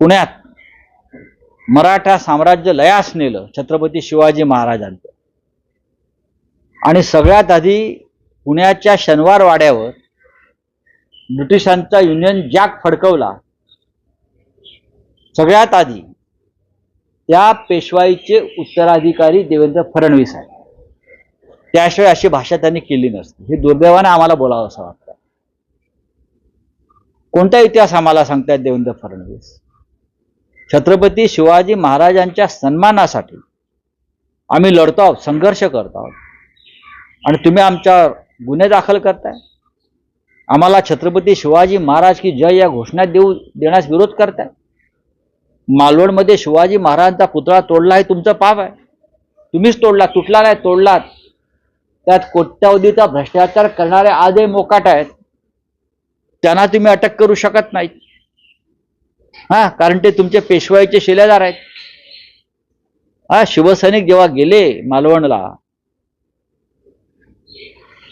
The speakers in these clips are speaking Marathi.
पुण्यात मराठा साम्राज्य लयास नेलं छत्रपती शिवाजी महाराजांचं. आणि सगळ्यात आधी पुण्याच्या शनिवार वाड्यावर ब्रिटिशांचा युनियन जॅक फडकवला. सगळ्यात आधी त्या पेशवाईचे उत्तराधिकारी देवेंद्र फडणवीस आहेत. त्याशिवाय अशी भाषा त्यांनी केली नसती. हे दुर्दैवाने आम्हाला बोलावं असं वाटतं. कोणता इतिहास आम्हाला सांगतायत देवेंद्र फडणवीस? छत्रपती शिवाजी महाराजांच्या सन्मानासाठी आम्ही लढतो आहोत संघर्ष करतो आहोत. आणि तुम्ही आमच्यावर गुन्हे दाखल करताय. आम्हाला छत्रपती शिवाजी महाराज की जय या घोषणा देऊ देण्यास विरोध करताय. मालवणमध्ये शिवाजी महाराजांचा पुतळा तोडला हे तुमचं पाप आहे. तुम्हीच तोडला तुटला नाही तोडलात. त्यात कोट्यावधीचा भ्रष्टाचार करणारे आजही मोकाट आहेत. त्यांना तुम्ही अटक करू शकत नाही हा कारण ते तुमच्या पेशवाईचे शिलेदार आहेत. हा शिवसैनिक जेव्हा गेले मालवणला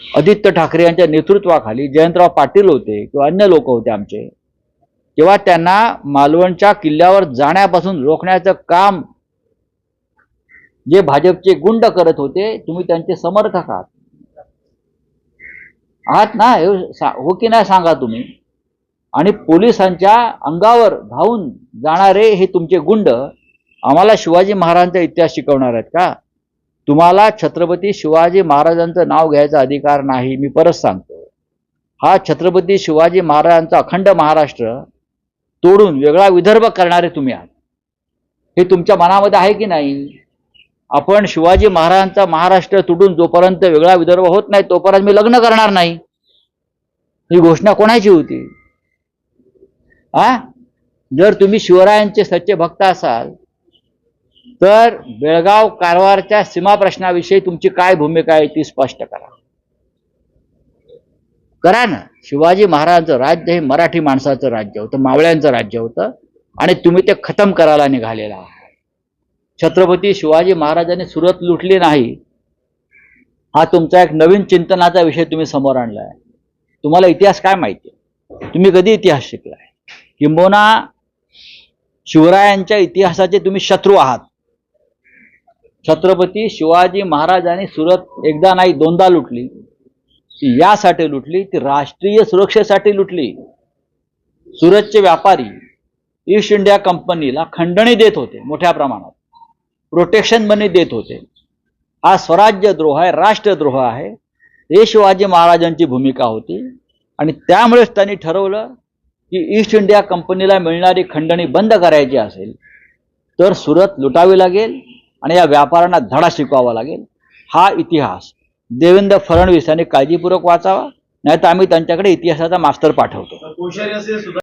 आदित्य ठाकरे यांच्या नेतृत्वाखाली जयंतराव पाटील होते किंवा अन्य लोक होते आमचे तेव्हा त्यांना मालवणच्या किल्ल्यावर जाण्यापासून रोखण्याचं काम जे भाजपचे गुंड करत होते तुम्ही त्यांचे समर्थक आहात. आहात ना हो की नाही सांगा तुम्ही? आणि पोलिसांच्या अंगावर धावून जाणारे हे तुमचे गुंड आम्हाला शिवाजी महाराजांचा इतिहास शिकवणार आहेत का? तुम्हाला छत्रपती शिवाजी महाराजांचं नाव घ्यायचा अधिकार नाही मी परत सांगतो. हा छत्रपती शिवाजी महाराजांचा अखंड महाराष्ट्र तोडून वेगळा विदर्भ करणारे तुम्ही आहात. हे तुमच्या मनामध्ये आहे की नाही? आपण शिवाजी महाराजांचा महाराष्ट्र तुटून जोपर्यंत वेगळा विदर्भ होत नाही तोपर्यंत मी लग्न करणार नाही. ही घोषणा कोणाची होती? आ जर तुम्ही शिवरायांचे सच्चे भक्त असाल तर बेळगाव कारवारच्या सीमा प्रश्नाविषयी तुमची काय भूमिका आहे ती स्पष्ट करा. करा ना. शिवाजी महाराजांचं राज्य हे मराठी माणसाचं राज्य होतं मावळ्यांचं राज्य होतं आणि तुम्ही ते खतम करायला निघालेला आहात. छत्रपती शिवाजी महाराजांनी सुरत लुटली नाही. हा तुमचा एक नवीन चिंतनाचा विषय तुम्ही समोर आणलाय. तुम्हाला इतिहास काय माहिती तुम्ही कधी इतिहास शिकलाय? किंबोना शिवरायांच्या इतिहासाचे तुम्ही शत्रू आहात. छत्रपती शिवाजी महाराजांनी सुरत एकदा नाही दोनदा लुटली. ती यासाठी लुटली ती राष्ट्रीय सुरक्षेसाठी लुटली. सुरतचे व्यापारी ईस्ट इंडिया कंपनीला खंडणी देत होते मोठ्या प्रमाणात. प्रोटेक्शन मनी देत होते. हा स्वराज्यद्रोह आहे राष्ट्रद्रोह आहे. हे शिवाजी महाराजांची भूमिका होती. आणि त्यामुळेच त्यांनी ठरवलं की ईस्ट इंडिया कंपनीला मिळणारी खंडणी बंद करायची असेल तर सुरत लुटावी लागेल आणि या व्यापाऱ्यांना धडा शिकवावा लागेल. हा इतिहास देवेंद्र फडणवीस यांनी काळजीपूर्वक वाचावा नाही तर आम्ही त्यांच्याकडे इतिहासाचा मास्तर पाठवतो.